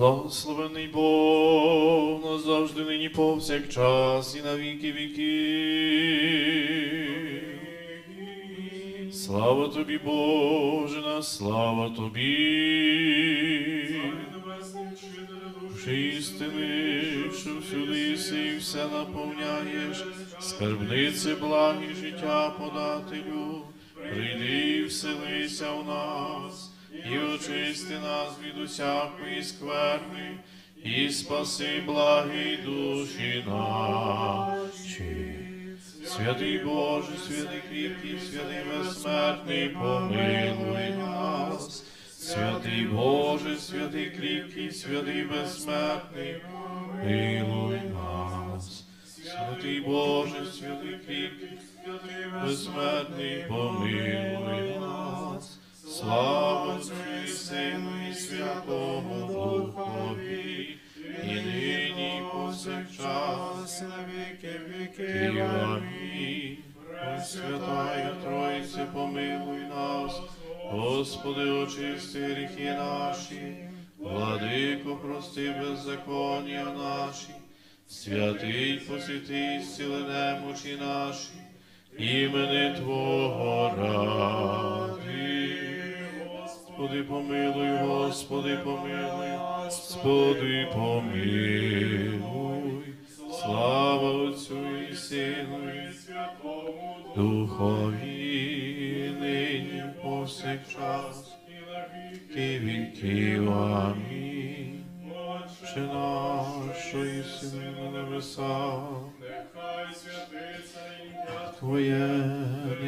Благословений Бог назавжди нині повсякчас і на віки віки. Слава тобі, Боже, на слава тобі. Душі істини, що всюди си все наповняєш, скарбниці благі життя подателю, прийди і вселися в нас, і очисти нас від усякої скверни, і спаси благі душі наші. Святий Боже, святий кріпкий, святий безсмертний, помилуй нас. Святий Боже, святий кріпкий, святий безсмертний, помилуй нас. Святий Боже, святий кріпкий, святий безсмертний, помилуй нас. Слава і Сину і Святому Духові, і нині, і повсякчас, на віки віки. Амінь. Пресвятая Тройце, помилуй нас, Господи, очисти гріхи наші, владико, прости беззаконня наші, святий посвяти зціли немочі наші, імени Твого ради. Господи, помилуй, Господи, помилуй, Господи, помилуй. Слава Отцю і Сину і Святому Духові, нині повсякчас і на віки віків. Амінь. Отче наш, що єси на небесах, Нехай святиться ім'я Твоє,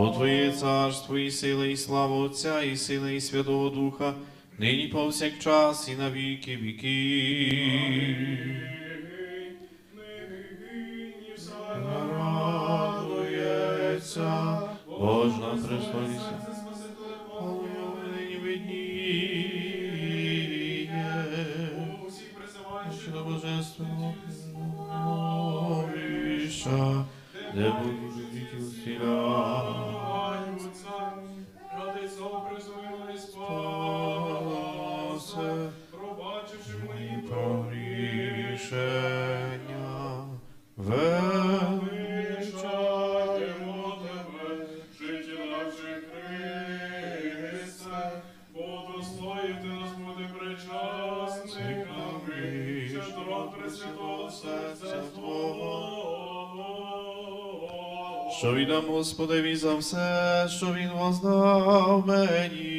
Бо Твоє царство і сила, і слава Отця, і сила, і Святого Духа, нині повсякчас, і на віки віки. Радується, Бож на престолі нині видніє, усі призивають, що до божественного де будуть діти усіля. Що віддам Господеві за все, що він воздав мені.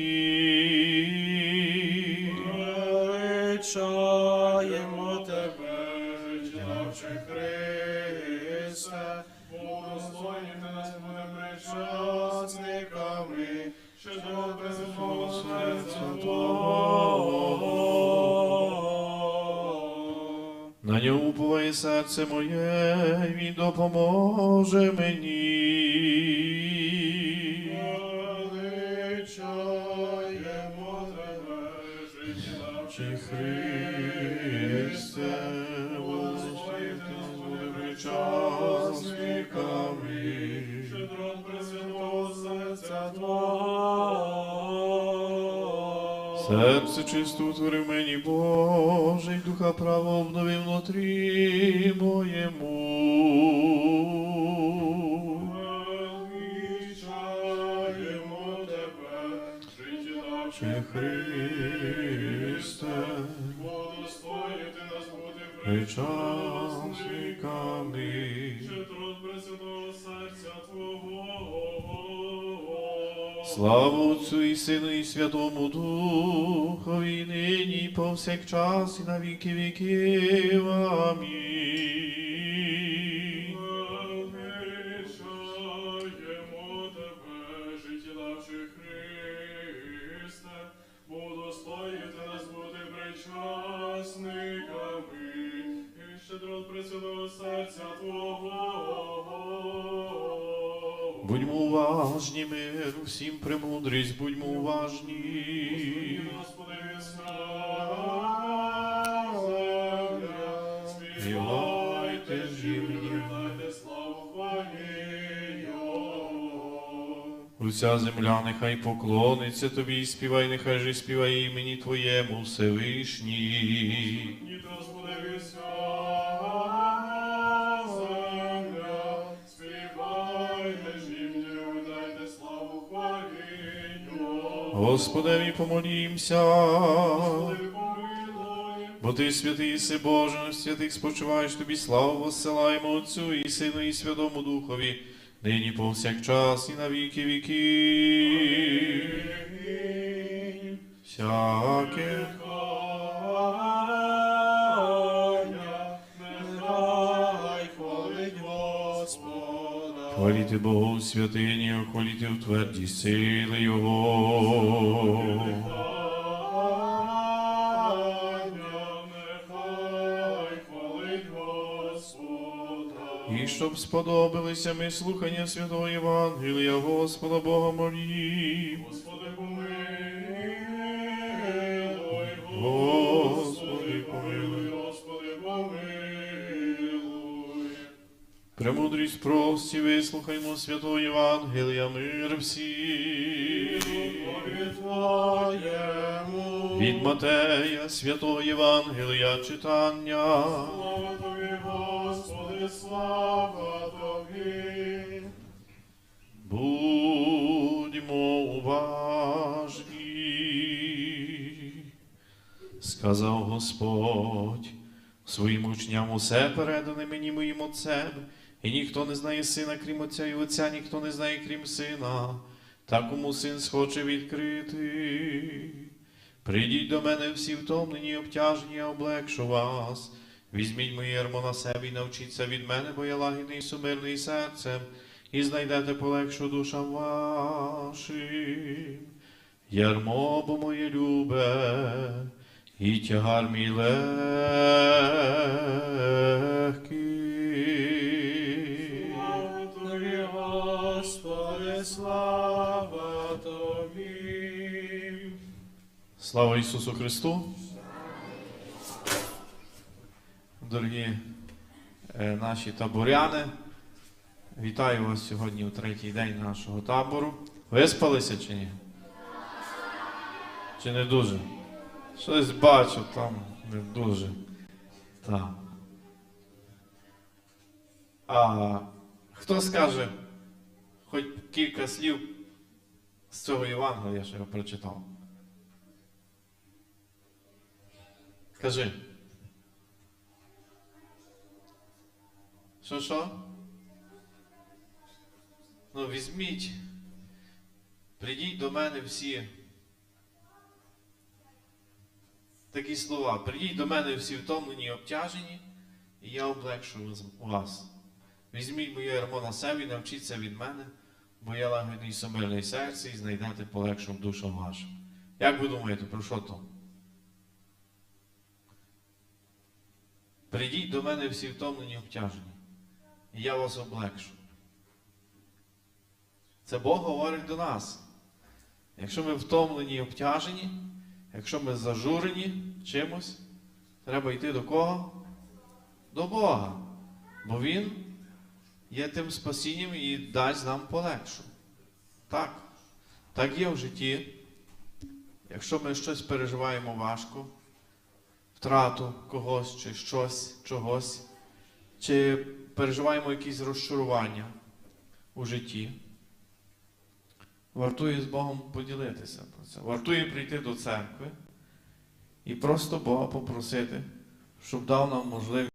Величаємо тебе, життя Христе, ти нас буде причасниками, що до безумовного серця Твого. На ньому уповає серце моє, він допоможе мені. Величаємо тебе, життя Христе, нас буде причасниками. Щедрот Пресвятого серця Твого. Серце чисто утворив мені Боже, й духа право обновив внутрі моєму. Величаємо тебе, життя наше Христе, бо достоїти нас буде причасниками. Щедрот Пресвятого серця Твого. Слава Отцю і Сину і Святому Духові, нині і повсякчас і на віки віків. Амінь. Всім премудрість, будьмо уважні. Господи, Співайте ж. Дайте славу хвалі Уся земля нехай поклониться тобі, і співай, нехай же співає імені Твоєму Всевишній. Господеві помолімся. Бо ти святий си Боже, святих спочиваєш тобі славу воссилаємо Отцю і Сину і Святому Духові, нині повсякчас і на віки віки. Всяке Хваліти Богу в святині, хваліте в тверді сили Його. І щоб сподобалися ми слухання святого Євангелія, Господа Бога молім. Премудрість прості, вислухаймо святого Євангелія, мир всім. Твоєму. Від Матея, святого Євангелія читання. Слава Тобі, Господи, слава Тобі. Будьмо уважні, сказав Господь своїм учням усе передане мені моїм отцем, і ніхто не знає сина, крім отця, і отця ніхто не знає, крім сина, та кому син схоче відкрити. Прийдіть до мене всі втомлені обтяжені, я облегшу вас. Візьміть моє ярмо на себе і навчіться від мене, бо я лагідний і сумирний серцем, і знайдете полегшу душам вашим. Ярмо бо моє любе, і тягар мій легкий. Слава Тобі. Слава Ісусу Христу! Дорогі е, наші таборяни, вітаю вас сьогодні у третій день нашого табору. Виспалися чи ні? Чи не дуже? Щось бачу там не дуже. Так. А хто скаже хоч кілька слів з цього Євангелія, що я прочитав? Кажи. Що що? Ну, візьміть. Прийдіть до мене всі. Такі слова. Прийдіть до мене всі втомлені і обтяжені, і я облегшу вас-. Візьміть моє ярмо на себе і навчіться від мене, бо я лагідний і сумирний серце і знайдете полегшу душу вашу. Як ви думаєте, про що то? Прийдіть до мене всі втомлені і обтяжені, і я вас облегшу. Це Бог говорить до нас. Якщо ми втомлені і обтяжені, якщо ми зажурені чимось, треба йти до кого? До Бога. Бо Він є тим спасінням і дасть нам полегшу. Так. Так є в житті. Якщо ми щось переживаємо важко, втрату когось чи щось, чогось, чи переживаємо якісь розчарування у житті, вартує з Богом поділитися про це. Вартує прийти до церкви і просто Бога попросити, щоб дав нам можливість.